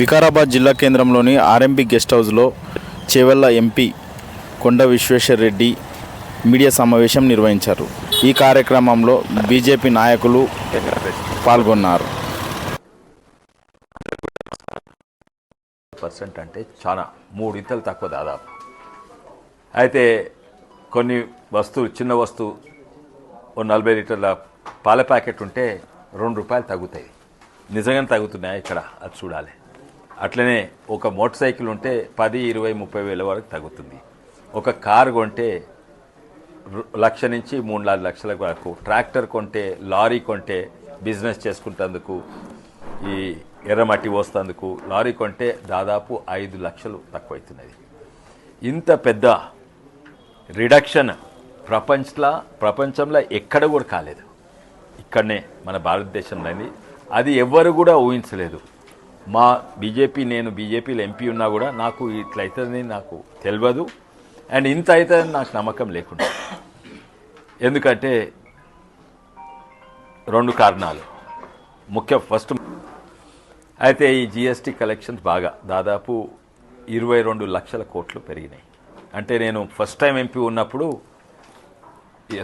వికారాబాద్ జిల్లా కేంద్రంలోని RMP guest హౌస్లో చేవెళ్ళ ఎంపీ కొండ విశ్వేశ్వర్ రెడ్డి మీడియా సమావేశం నిర్వహించారు. ఈ కార్యక్రమంలో బీజేపీ నాయకులు పాల్గొన్నారు. పర్సెంట్ అంటే చాలా మూడింతలు తక్కువ దాదాపు. అయితే కొన్ని వస్తువులు చిన్న వస్తువు ఓ నలభై లీటర్ల పాల ప్యాకెట్ ఉంటే రెండు రూపాయలు తగ్గుతాయి. నిజంగానే తగ్గుతున్నాయి ఇక్కడ? అది చూడాలి. అట్లనే ఒక మోటార్ సైకిల్ ఉంటే పది ఇరవై ముప్పై వేల వరకు తగ్గుతుంది. ఒక కారు కొంటే లక్ష నుంచి మూడు నాలుగు లక్షల వరకు. ట్రాక్టర్ కొంటే లారీ కొంటే బిజినెస్ చేసుకుంటందుకు ఈ ఎర్రమట్టి పోస్తందుకు లారీ కొంటే దాదాపు ఐదు లక్షలు తక్కువవుతున్నది ఇంత పెద్ద రిడక్షన్ ప్రపంచంలో ప్రపంచంలో ఎక్కడ కూడా కాలేదు. ఇక్కడనే మన భారతదేశంలో అది ఎవ్వరు కూడా ఊహించలేదు. మా బీజేపీ నేను బీజేపీలో ఎంపీ ఉన్నా కూడా నాకు ఇట్లా అవుతుందని నాకు తెలియదు అండ్ ఇంత అవుతుందని నాకు నమ్మకం లేకుండా. ఎందుకంటే రెండు కారణాలు. ముఖ్య ఫస్ట్ అయితే ఈ జిఎస్టీ కలెక్షన్స్ బాగా దాదాపు ఇరవై రెండు లక్షల కోట్లు పెరిగినాయి. అంటే నేను ఫస్ట్ టైం ఎంపీ ఉన్నప్పుడు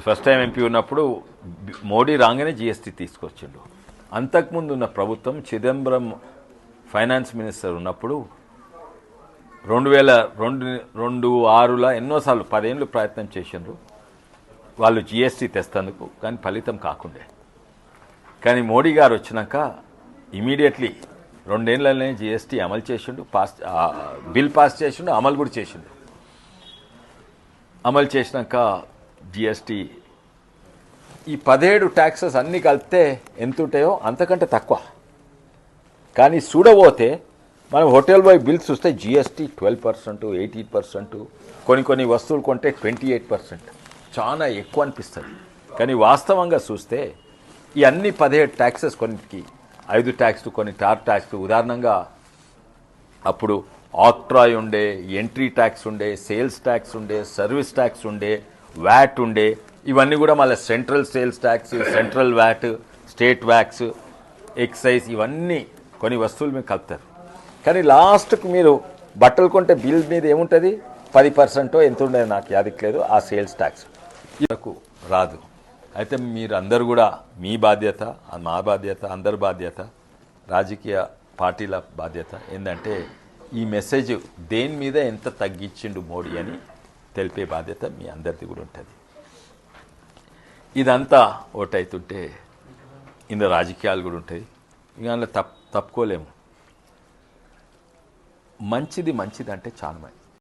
ఫస్ట్ టైం ఎంపీ ఉన్నప్పుడు మోడీ రాగానే జిఎస్టీ తీసుకొచ్చిండు. అంతకుముందు ఉన్న ప్రభుత్వం చిదంబరం ఫైనాన్స్ మినిస్టర్ ఉన్నప్పుడు రెండు వేల రెండు రెండు ఆరులో ఎన్నోసార్లు పదేళ్ళు ప్రయత్నం చేసిండ్రు. వాళ్ళు జిఎస్టీ తెస్తందుకు కానీ ఫలితం కాకుండే. కానీ మోడీ గారు వచ్చినాక ఇమీడియట్లీ రెండేళ్ళనే జిఎస్టీ అమలు చేసిండు పాస్ బిల్ పాస్ చేసిండు అమలు కూడా చేసిండు. అమలు చేసినాక జిఎస్టీ ఈ పదిహేడు ట్యాక్సెస్ అన్నీ కలిపితే ఎంత ఉంటాయో అంతకంటే తక్కువ. కానీ చూడబోతే మనం హోటల్ బాయ్ బిల్స్ చూస్తే GST twelve percent eighteen percent కొన్ని కొన్ని వస్తువులు కొంటే ట్వంటీ ఎయిట్ పర్సెంట్. చాలా ఎక్కువ అనిపిస్తుంది. కానీ వాస్తవంగా చూస్తే ఈ అన్ని పదిహేడు ట్యాక్సెస్ కొన్నిటికి ఐదు ట్యాక్స్ కొన్ని టార్ ట్యాక్స్ ఉదాహరణంగా అప్పుడు ఆక్ట్రాయ్ ఉండే ఎంట్రీ ట్యాక్స్ ఉండే సేల్స్ ట్యాక్స్ ఉండే సర్వీస్ ట్యాక్స్ ఉండే వ్యాట్ ఉండే. ఇవన్నీ కూడా మళ్ళీ central sales tax central VAT state tax excise ఇవన్నీ కొన్ని వస్తువులు మీరు కలుపుతారు. కానీ లాస్ట్కి మీరు బట్టలు కొంటే బిల్ మీద ఏముంటుంది? పది పర్సెంటో ఎంత ఉండేది నాకు యాదిట్లేదు ఆ సేల్స్ ట్యాక్స్. ఇరకు రాదు. అయితే మీరు అందరు కూడా మీ బాధ్యత మా బాధ్యత అందరి బాధ్యత రాజకీయ పార్టీల బాధ్యత ఏంటంటే ఈ మెసేజ్ దేని మీద ఎంత తగ్గించిండు మోడీ అని తెలిపే బాధ్యత మీ అందరిది కూడా ఉంటుంది. ఇదంతా ఓటైతుంటే ఇందులో రాజకీయాలు కూడా ఉంటాయి. ఇక అందులో తప్ తప్పుకోలేము. మంచిది మంచిది అంటే చాలా మంచి